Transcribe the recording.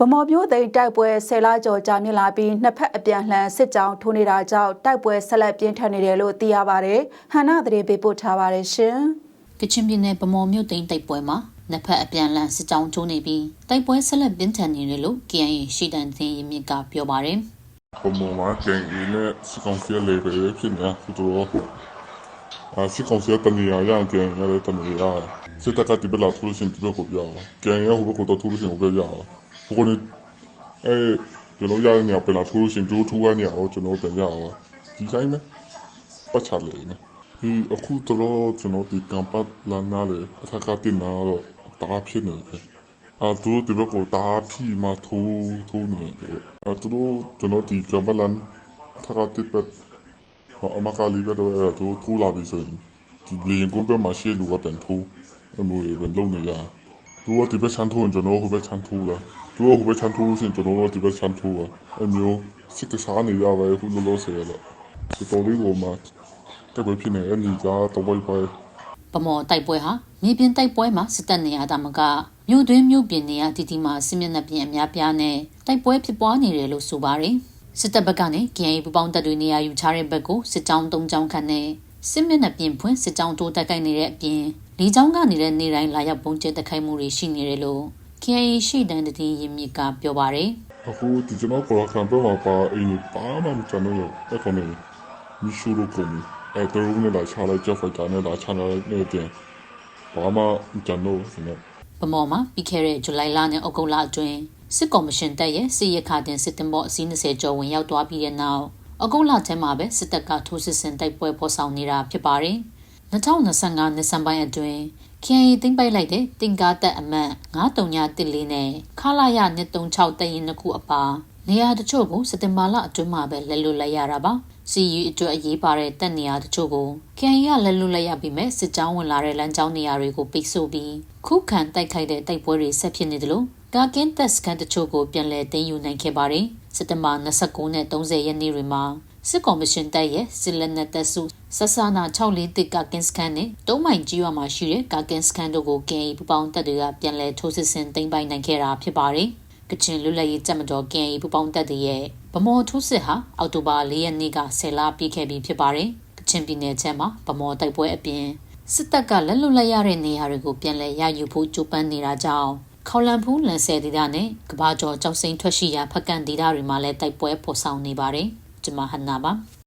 ဗမော်ပြိုးသိမ်းတိုက်ပွဲဆယ်လကျော်ကြာမြင့်လာပြီးနှစ်ဖက်အပြန်လှန်စစ်ကြောင်းထိုးနေတာကြောင့်တိုက်ပွဲဆက်လက်ပြင်းထန်နေတယ်လို့သိရပါတယ်။ဟန်နာသတင်းပေးပို့ထားပါတယ်ရှင်ကချင်ပြည်နယ်ဗမော်မြို့သိမ်းတိုက်ပွဲမှာနှစ်ဖက်အပြန်အလှန်စစ်ကြောင်းကျိုးနေပြီးတိုက်ပွဲဆက်လက်ပြင်းထန်နေတယ်လို့ KIA ရှိတန်တင်ရမြစ်ကပြောပါတယ်ပုံမှန်မှာကျန်အင်းနဲ့စကောင်စီလေးပဲဖြစ်နေတာသူတို့အာစကောင်စီတနေရရကျန်ရတဲ့တနေရစစ်တပ်ကတိပလာထူးရှင်တိပကိုပြောကျန်ရဟိုဘကိုတော့ထူးရှင်ကိုပြော ဘကိုနေအဲကျွန်တော်ရတဲ့နေရာပလာထူးရှင်ကျိုးထူးရနေအောင်ကျွန်တော်ပြန်ရအောင်ဒီတိုင်းပဲပတ်ချလေနေဒီအခုတော့ကျွန်တော်ဒီကမ်ပတ်လာနာလေအထက်ကတင်နာတော့တားဖြစ်နေတယ်အာသူတို့ဒီဘကိုတားဖြီမထူးထူးနေတယ်အာသူတို့ကျွန်တော်ဒီကမ်ပတ်လန်အထက်ကတိပတ်ဟောအမကလေးကတော့အဲသူထူးလာပြီဆိုရင်ဒီလေရင်ကုန်းဘက်မှာရှေ့လူကပြန်ထူးအမျိုးတွေပြန်လုံးနေရ သူကဒီဘက်ချန်ထူးကျွန်တော်ဟိုဘက်ချန်ထူးလားသူကဟိုဘက်ချန်ထူးဆိုရင်ကျွန်တော်ဒီဘက်ချန်ထူးอ่ะအမျိုးစစ်ကစားနေရပါပဲခုလောလောဆယ်တော့ဒီတော်လေးကိုမှတက်ပဲဖြစ်နေအနီကတော့ဘိုက်ပဲဗမော်တိုက်ပွဲဟာမြေပြင်တိုက်ပွဲမှာစစ်တပ်နေရတာမကမြို့တွင်းမြို့ပြင်နေရတီတီမှာစစ်မျက်နှာပြင်အများပြားနဲ့တိုက်ပွဲဖြစ်ပွားနေတယ်လို့ဆိုပါတယ်စစ်တပ်ဘက်ကနေ KIA ပူပေါင်းတပ်တွေနေရာယူထားတဲ့ဘက်ကိုစစ်ကြောင်း၃ကြောင်းခန့်နဲ့စစ်မျက်နှာပြင်ဖွင့်စစ်ကြောင်းတိုးတက်ကိုက်နေတဲ့အပြင် လီကြောင်းကနေတဲ့နေတိုင်းလာရောက်ပုံကျဲတက်ခိုက်မှုတွေရှိနေတယ်လို့ KIA ရှိတန်တည်ရင်မြစ်ကပြောပါတယ်အခုဒီကျွန်တော်ပေါ်ခံပေါ်မှာပါအင်းပါမှမကျွန်တော်ရအဲ့ကောင်နေမီရှူလိုကုန်အဲ့တော်ရုံးနဲ့လာချလိုက်ကြောက်ဖိုက်တာနဲ့လာချလာနေတယ်ဘာမှကျွန်တော်စနေဗမော်မှာပြီးခဲ့တဲ့ဇူလိုင်လနဲ့ဩဂုတ်လအတွင်းစစ်ကော်မရှင်တပ်ရဲ့စစ်ရခတင်စစ်တင်ဘောအစည်း20ကျော်ဝင်ရောက်သွားပြီးတဲ့နောက်ဩဂုတ်လထဲမှာပဲစစ်တပ်ကထိုးစစ်ဆင်တိုက်ပွဲဖော်ဆောင်နေတာဖြစ်ပါတယ်။ 2025နှစ်စံပိုင်းအတွင်း KIA သိမ်းပိုက်လိုက်တဲ့တင်ကားတပ်အမတ်9314နဲ့ခလာရ136တရင်နှစ်ခုအပါနေရာတချို့ကိုစက်တင်ဘာလအတွင်းမှာပဲလက်လွတ်လိုက်ရတာပါ။ CU အတွက်အရေးပါတဲ့တပ်နေရာတချို့ကို KIA ကလက်လွတ်လိုက်ရပြီးမဲ့စစ်ကြောင်းဝင်လာတဲ့လမ်းကြောင်းနေရာတွေကိုပိတ်ဆို့ပြီးခုခံတိုက်ခိုက်တဲ့တိုက်ပွဲတွေဆက်ဖြစ်နေတယ်လို့ကာကင်းတပ်စကန်တချို့ကိုပြန်လည်သိမ်းယူနိုင်ခဲ့ပါတယ်။စက်တင်ဘာ29နဲ့30ရက်နေ့တွေမှာ စစ်ကော်မရှင်တပ်ရဲ့စစ်လက်နက်တပ်စုဆဆနာ64တစ်ကာကင်းစကန်နဲ့တုံးမိုင်ကြီးရွာမှာရှိတဲ့ကာကင်းစကန်တို့ကို KA ပူပေါင်းတပ်တွေကပြန်လည်ထိုးစစ်ဆင်သိမ်းပိုက်နိုင်ခဲ့တာဖြစ်ပါတယ်။ကချင်လွတ်လပ်ရေးတပ်မတော် KA ပူပေါင်းတပ်တွေရဲ့ဗမော်ထိုးစစ်ဟာအောက်တိုဘာ၄ရက်နေ့ကဆယ်လပြည့်ခဲ့ပြီးဖြစ်ပါတယ်။ကချင်ပြည်နယ်ချမ်းမှာဗမော်တိုက်ပွဲအပြင်စစ်တပ်ကလက်လွတ်လိုက်ရတဲ့နေရာတွေကိုပြန်လည်ရယူဖို့ကြိုးပမ်းနေတာကြောင့်ခေါလန်ဖူးလန်ဆယ်ဒေသနဲ့ကဘာကျော်ကြောက်စိန်ထွက်ရှိရာဖက်ကန်ဒေသတွေမှာလည်းတိုက်ပွဲဖော်ဆောင်နေပါတယ်။ ကျွန်မဟန်နာပါ။